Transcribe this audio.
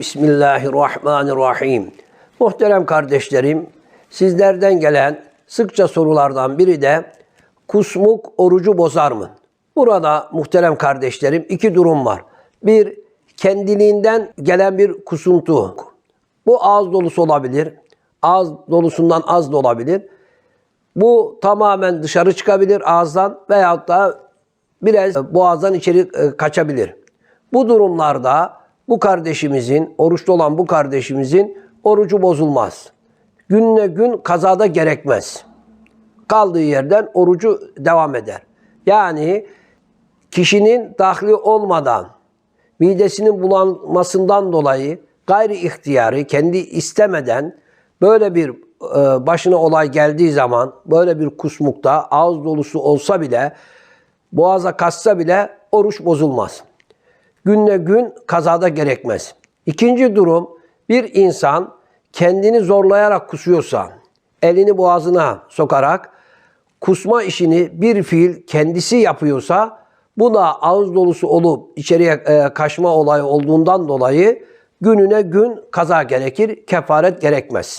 Bismillahirrahmanirrahim. Muhterem kardeşlerim, sizlerden gelen sıkça sorulardan biri de kusmuk orucu bozar mı? Burada muhterem kardeşlerim iki durum var. Bir, kendiliğinden gelen bir kusuntu. Bu ağız dolusu olabilir. Ağız dolusundan az da olabilir. Bu tamamen dışarı çıkabilir ağızdan veyahut da biraz boğazdan içeri e, kaçabilir. Bu durumlarda bu kardeşimizin, oruçlu olan bu kardeşimizin orucu bozulmaz. Günle gün kazada gerekmez. Kaldığı yerden orucu devam eder. Yani kişinin dahli olmadan midesinin bulanmasından dolayı gayri ihtiyari, kendi istemeden böyle bir e, başına olay geldiği zaman böyle bir kusmukta ağız dolusu olsa bile boğaza kaçsa bile oruç bozulmaz. Günle gün kazada gerekmez. İkinci durum bir insan kendini zorlayarak kusuyorsa, elini boğazına sokarak kusma işini bir fiil kendisi yapıyorsa bu da ağız dolusu olup içeriye e, kaçma olayı olduğundan dolayı gününe gün kaza gerekir, kefaret gerekmez.